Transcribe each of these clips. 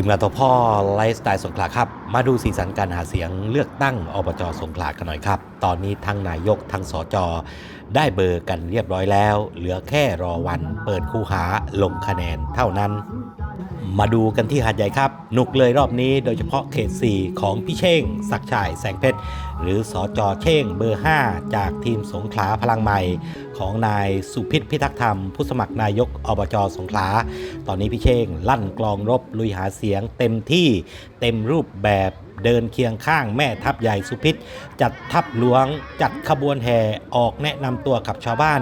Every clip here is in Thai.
ทีมงานตัวพ่อไลฟ์สไตล์สงขลาครับ มาดูสีสันการหาเสียงเลือกตั้งอบจสงขลากันหน่อยครับ ตอนนี้ทั้งนายกทั้งสจได้เบอร์กันเรียบร้อยแล้ว เหลือแค่รอวันเปิดคูหาลงคะแนนเท่านั้น มาดูกันที่หาดใหญ่ครับหนุกเลยรอบนี้โดยเฉพาะเขต 4 ของพี่เช่ง ศักดิ์ชัยแสงเพชร หรือสอจอเช่งเบอร์ 5 จากทีมสงขลาพลังใหม่ ของนายสุพิษพิทักษ์ธรรม ผู้สมัครนายกอบจสงขลา ตอนนี้พี่เช่งลั่นกลองรบลุยหาเสียงเต็มที่เต็มรูปแบบ เดินเคียงข้างแม่ทัพใหญ่สุพิษ จัดทัพหลวง จัดขบวนแห่ออกแนะนำตัวกับชาวบ้าน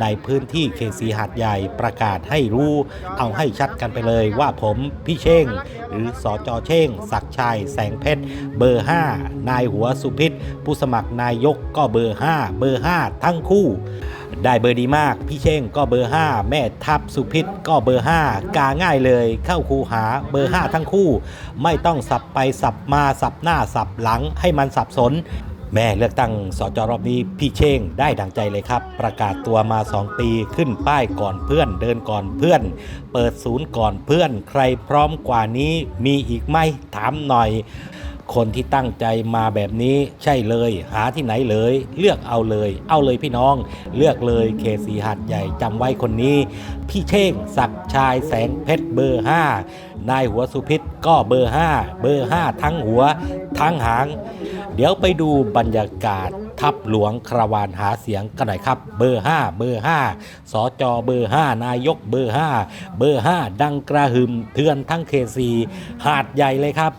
ในพื้นที่เขตสีหาดใหญ่ประกาศให้รู้เอาให้ชัดกันไปเลยว่าผมพี่เช่ง หรือสอจอเช่ง ศักชัย แสงเพชร เบอร์ 5 นายหัวสุพิษ ผู้สมัครนายกก็เบอร์ 5 เบอร์ 5 ทั้งคู่ ได้เบอร์ดีมาก พี่เช่งก็เบอร์ 5 แม่ทัพสุพิษก็เบอร์ 5 กาง่ายเลย เข้าคูหาเบอร์ 5 ทั้งคู่ ไม่ต้องสับไปสับมาสับหน้าสับหลังให้มันสับสน แม่เลือกตั้งสจรอบนี้พี่เช่งได้ดังใจเลยครับ ประกาศตัวมา 2 ปีขึ้นป้ายก่อนเพื่อน เดินก่อนเพื่อน เปิดศูนย์ก่อนเพื่อน ใครพร้อมกว่านี้มีอีกไหมถามหน่อย คนที่ตั้งใจมาแบบนี้ใช่เลย หาที่ไหนเลย เลือกเอาเลย เอาเลยพี่น้อง เลือกเลยเขตสีหัดใหญ่จำไว้คนนี้ พี่เช่งศักชายแสงเพชรเบอร์ 5 นายหัวสุพิษก็เบอร์ 5 เบอร์ 5 ทั้งหัว ทั้งหาง เดี๋ยวไปดูบรรยากาศทัพหลวงคราวานหาเสียงกันหน่อยครับ เบอร์ 5 เบอร์ 5 สจเบอร์ 5 นายกเบอร์ 5 เบอร์ 5 ดังกระหึ่มเทือนทั้งเขตสีหาดใหญ่เลยครับ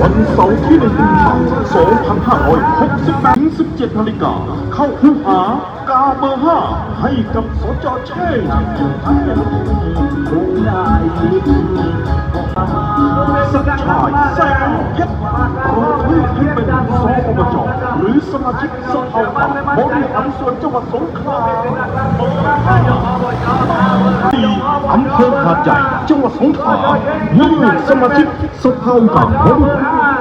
วันเสาร์ที่1กุมภาพันธ์2568ถึง17นาฬิกาเข้าคู่หากาเบอร์5ให้กับสจเช่งสักชายแสงเพชรรอเลือกให้เป็นสอบจหรือสมาชิกสภาบริหารส่วนจังหวัดสงขลา สี่อำเภอหาดใหญ่จังหวัดสงขลาหนึ่งสมาชิกสภาพันธ์บริหาร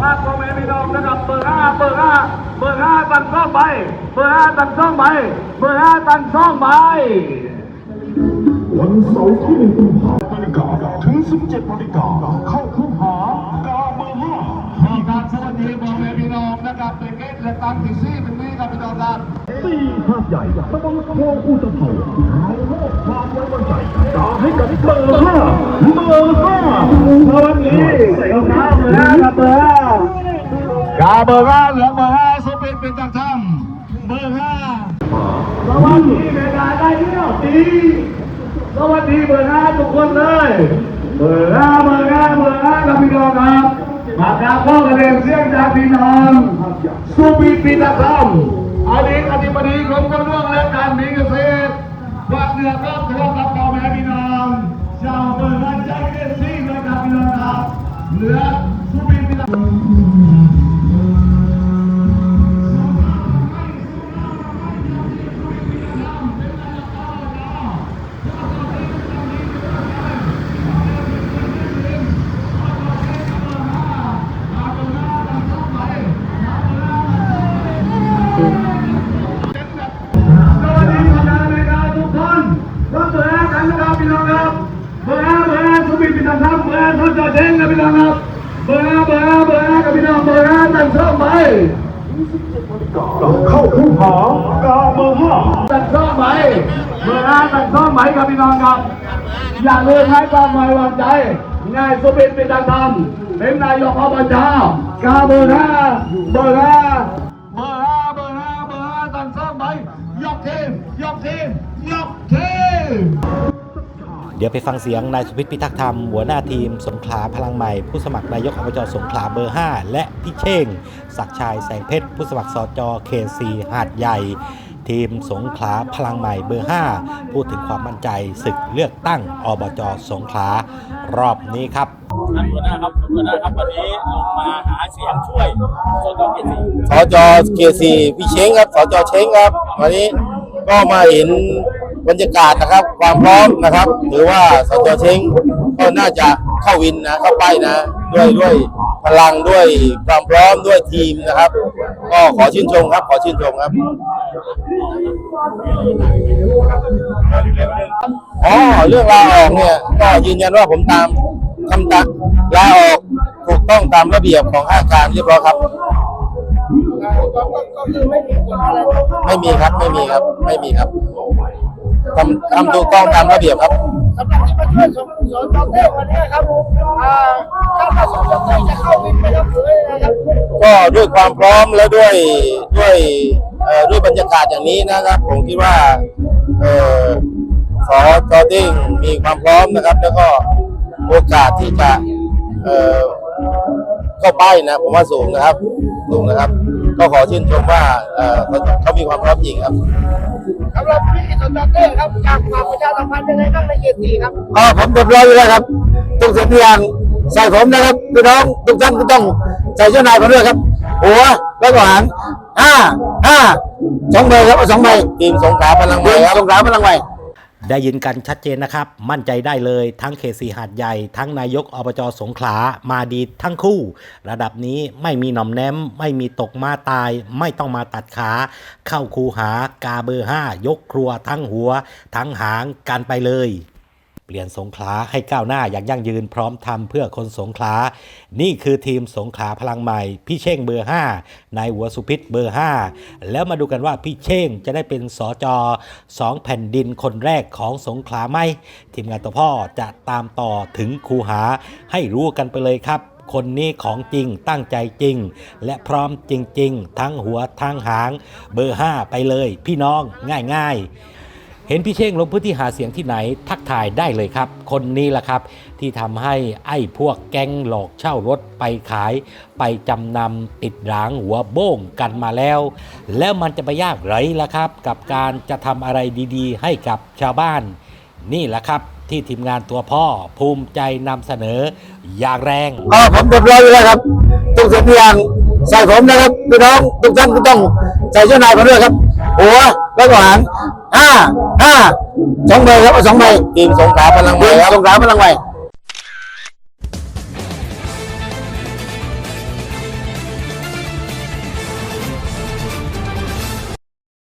ว่าพ่อแม่พี่น้องนะครับเบอร์ห้าเบอร์ห้าเบอร์ห้าตันซ่องใบเบอร์ห้าตันซ่องใบเบอร์ห้าตันซ่องใบวันเสาร์ที่1กุมภาพันธ์นาฬิกาถึง17นาฬิกาเข้าคูหากาเบอร์ห้ามีการสวัสดีพ่อแม่พี่น้องนะครับเป็นเกตและตันที่สี่เป็นนี้ครับพี่น้องครับตีหาดใหญ่ตะบนโพอุตภเปา กับเบอร์ห้าเบอร์ห้าสวัสดีรองเท้าเบอร์ห้ากับเบอร์ห้ากาเบอร์ห้าเหลืองเบอร์ห้าสุปินเป็นตังทำเบอร์ห้าสวัสดีเมกาได้เที่ยวดีสวัสดีเบอร์ห้าทุกคนเลยเบอร์ห้าเบอร์ห้าเบอร์ห้ากับพี่น้องครับมาจากพ่อกระเด็นเสียงจากพี่น้องสุปินเป็นตังทำอดีตอธิบดีกรมการเรื่องและการบินเกษตรฝากเนื้อครับ เอร์ห้าทศจอเด้งครับพี่น้องครับเบอร์เบอร์เบอร์กับพี่น้องเบอร์ห้าตั้งช่องไปเข้าคูหากาเบอร์ห้าตั้งช่องไปเบอร์ห้าตั้งช่องไปครับพี่น้องครับ อย่าลืมให้ความไว้วางใจนายสุบินพิทักษ์ธรรมเป็นนายกอบจกาเบอร์ห้าเบอร์ห้าเบอร์ห้าเบอร์ห้าเบอร์ห้าตั้งช่องไปยกทีมยกทีมยกทีม ดี๋ยวไปฟังเสียงนายสุพิษพิทักษ์ธรรม หัวหน้าทีมสงขลาพลังใหม่ ผู้สมัครนายกอบจสงขลาเบอร์ 5 และพี่เช่งศักชายแสงเพชร ผู้สมัครสจเขตสีหาดใหญ่ ทีมสงขลาพลังใหม่เบอร์ 5 พูดถึงความมั่นใจศึกเลือกตั้งอบจสงขลารอบนี้ครับท่านหัวหน้าครับหัวหน้าครับวันนี้ลงมาหาเสียงช่วยสจเกียรติศรีสจเกียรติศรีพี่เช้งครับสจเช้งครับวันนี้ก็มาเห็น บรรยากาศนะครับ ความพร้อมนะครับ หรือว่าสจเช้งก็น่าจะเข้าวินนะเข้าไปนะ ด้วยด้วยพลังด้วยความพร้อมด้วยทีมนะครับ ก็ขอชื่นชมครับ ขอชื่นชมครับอ๋อเรื่องลาออกเนี่ยก็ยืนยันว่าผมตามทำตามลาออกถูกต้องตามระเบียบของข้าราชการเรียบร้อยครับก็คือไม่มีผลอะไรไม่มีครับ ไม่มีครับ ไม่มีครับ ทำทำถูกต้องตามระเบียบครับสำหรับที่มาช่วยสมสอนจอเต้วันนี้ครับอ่าถ้ามาสมจอเต้จะเข้าวินไหมครับหรือยังไงครับก็ด้วยความพร้อมและด้วยด้วยเอ่อด้วยบรรยากาศอย่างนี้นะครับ ผมคิดว่าเอ่อสอจอติ้งมีความพร้อมนะครับ แล้วก็โอกาสที่จะเอ่อเข้าไปนะผมว่าสูงนะครับสูงนะครับ ก็ขอชื่นชมว่าเอ่อเขาเขามีความพร้อมจริงครับสำห รับพี่สมจอเต้ครับอยากฝากประชาสัมพันธ์ยังไงบ้างในเขตสี่ครับอ๋อผมเรียบร้อยอยู่แล้วครับทุกสิ่งทุกอย่างใส่ผมนะครับพี่น้องทุกท่านก็ต้องใส่เจ้านายผมด้วยครับ หัวแล้วก็หางห้าห้าสองใบครับเอาสองใบทีมสงขลาพลังใหเมืม่องครับสงขลาพลังใหม่ ได้ยินกันชัดเจนนะครับ มั่นใจได้เลยทั้งเขตสีหาดใหญ่ ทั้งนายกอบจสงขลามาดีทั้งคู่ ระดับนี้ไม่มีหน่อมแนม ไม่มีตกมาตาย ไม่ต้องมาตัดขา เข้าคูหากาเบอร์ 5 ยกครัวทั้งหัว ทั้งหางกันไปเลย เปลี่ยนสงขลาให้ก้าวหน้าอย่างยั่งยืนพร้อมทำเพื่อคนสงขลา นี่คือทีมสงขลาพลังใหม่ พี่เช่งเบอร์5นายหัวสุพิษเบอร์ 5 แล้วมาดูกันว่าพี่เช่งจะได้เป็นสอจอสองแผ่นดินคนแรกของสงขลาไหม ทีมงานตัวพ่อจะตามต่อถึงคูหาให้รู้กันไปเลยครับคนนี้ของจริงตั้งใจจริง และพร้อมจริง ๆ ทั้งหัวทั้งหาง เบอร์ 5 ไปเลย พี่น้องง่าย ๆ ห็นพี่เช่งลงพื้นที่หาเสียงที่ไหนทักทายได้เลยครับ คนนี้แหละครับ ที่ทำให้ไอ้พวกแก๊งหลอกเช่ารถไปขาย ไปจำนำติดหลางหัวโบ้งกันมาแล้ว แล้วมันจะไปยากไรล่ะครับ กับการจะทำอะไรดีๆ ให้กับชาวบ้าน นี่แหละครับที่ทีมงานตัวพ่อภูมิใจนำเสนอ อย่างแรงอ๋อผมเรียบร้อยแล้วครับทุกสิ่งทุกอย่างใส่ผมนะครับพี่น้องทุกท่านก็ต้องใส่เจ้านายผมด้วยครับหัวแล้วก็หาง ห้าห้าสองใบครับเอาสองใบทีมสงขลาพลังใหเมืม่องครับ สงขลาพลังใหม่